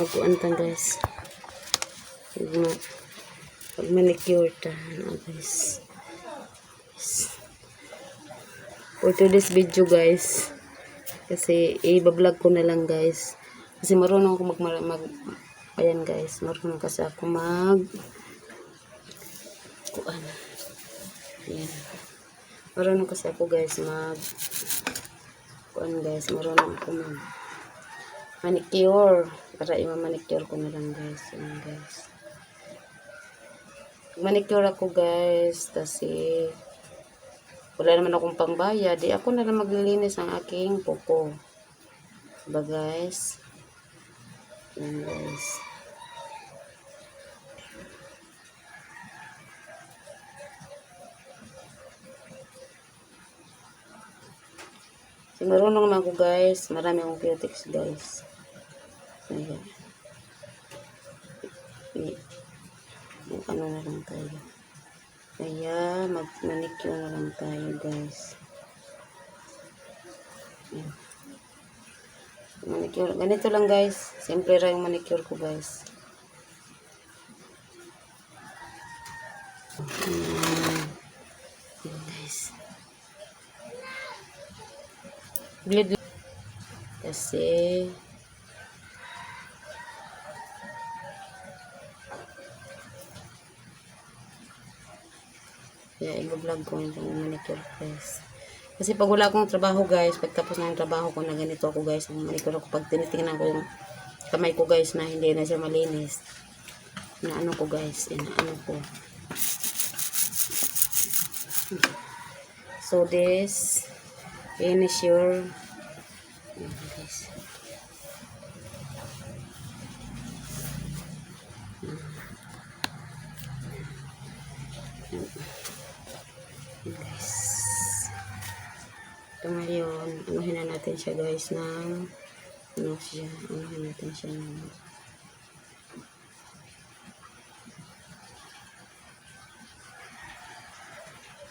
magkuan ta guys. Pag, ma pag manicure ta. Ano guys. Yes. For today's video guys. Kasi i-vlog ko na lang guys. Kasi marunong ako mag, mag ayan guys. Marunong kasi ako mag kuan. Ayan. Marunong kasi ako guys mag kuan guys. Marunong ako mag manicure. Para ima-manicure ko na lang guys. Ayan guys. Manicure ako guys. Kasi wala naman akong pangbayad. Di ako na lang maglilinis ng aking puko. Diba guys? Ayan guys. So, marunong naman ako guys. Marami akong cutics guys. Ayan. I- i- ano na lang tayo. Kaya, mag-manicure na lang tayo, guys. Ayan. Manicure. Ganito lang, guys. Simple lang yung manicure ko, guys. Ayan. Ayan, guys. Bleed. Kasi, Kaya i-vlog ko yung manicure guys. Kasi pag wala akong trabaho guys, pag tapos na yung trabaho ko na ganito ako guys, ang manicure ako, pag tinitingnan ko yung kamay ko guys na hindi na siya malinis, na ano ko guys, na ano ko. So this, finish your, Ayan, guys. Ayan, guys. Ito ngayon, anuhin na natin siya guys ng ano siya, anuhin natin siya ng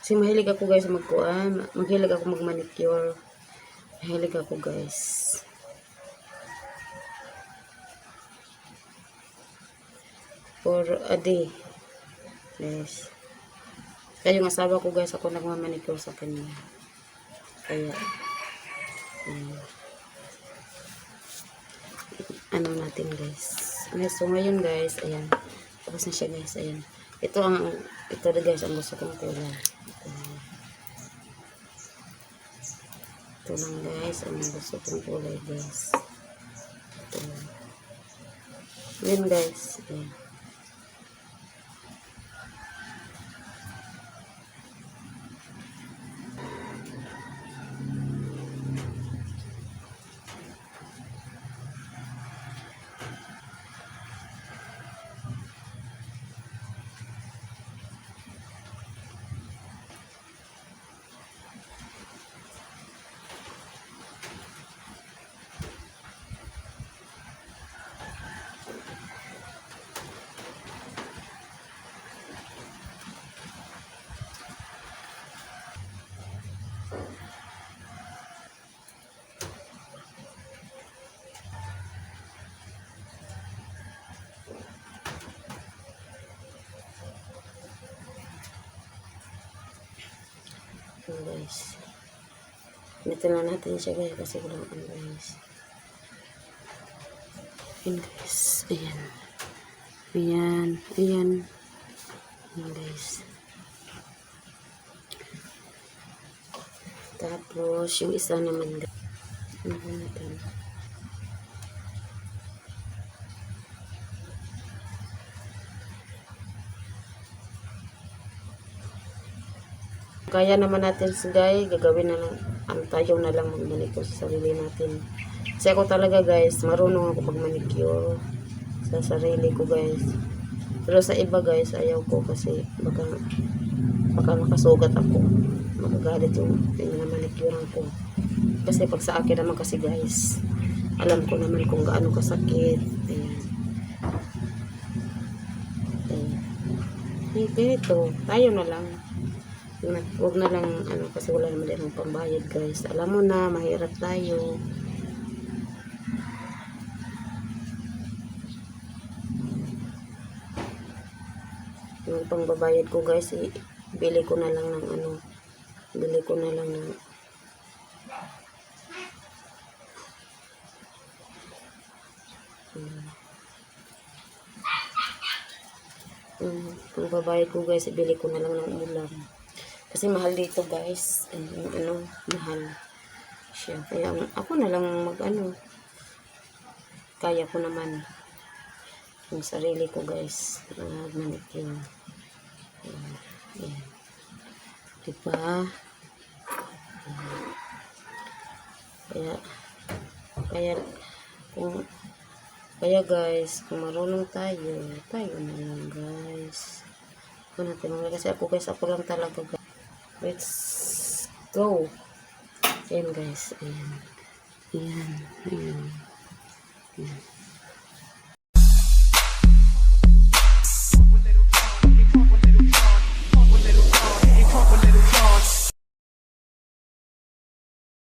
kasi mahilig ako guys magkuhan, mahilig ako magmanicure. Mahilig ako guys. For a day. Yes. Kaya yung asawa ko guys, ako nagmamanicure sa kanya. Kaya, ayan. ano natin guys. Ayan, So ngayon guys, ayan. Tapos na siya guys, ayan. Ito ang, ito na guys, ang gusto kong kulay. Ito, ito lang guys, ang gusto kong kulay guys. Ito. Ayan guys, ayan. Ayan guys. Dito na natin siya guys kasi walang ano guys. Ayan guys. Ayan. Ayan. Ayan. Ayan guys. Tapos yung isa naman guys. Ano natin? Kaya naman natin si guy, gagawin na lang, ang tayo na lang mag-manicure sa sarili natin. Kasi ako talaga guys, marunong ako mag-manicure sa sarili ko guys. Pero sa iba guys, ayaw ko kasi baka, baka makasugat ako. Magagalit yung, manicurean ko. Kasi pag sa akin naman kasi guys, alam ko naman kung gaano kasakit. Ayan. Ayan. Eh, ganito, tayo na lang na, huwag na lang ano, kasi wala naman din pambayad guys. Alam mo na mahirap tayo. Yung pangbabayad ko guys i bili ko na lang ng ano bili ko na lang ng hmm. Hmm, pangbabayad ko guys i bili ko na lang ng ulam. Kasi mahal dito guys. Ano, ano, mahal siya. Kaya ako na lang mag ano. Kaya ko naman. Yung sarili ko guys. Mag manicure. Ayan. Ayan. Diba? Kaya, kaya, kung kaya guys, kung marunong tayo, tayo na lang guys. Ako natin kasi ako guys, ako lang talaga guys. Let's go. Ayan guys, ayan. Ayan, ayan. ayan.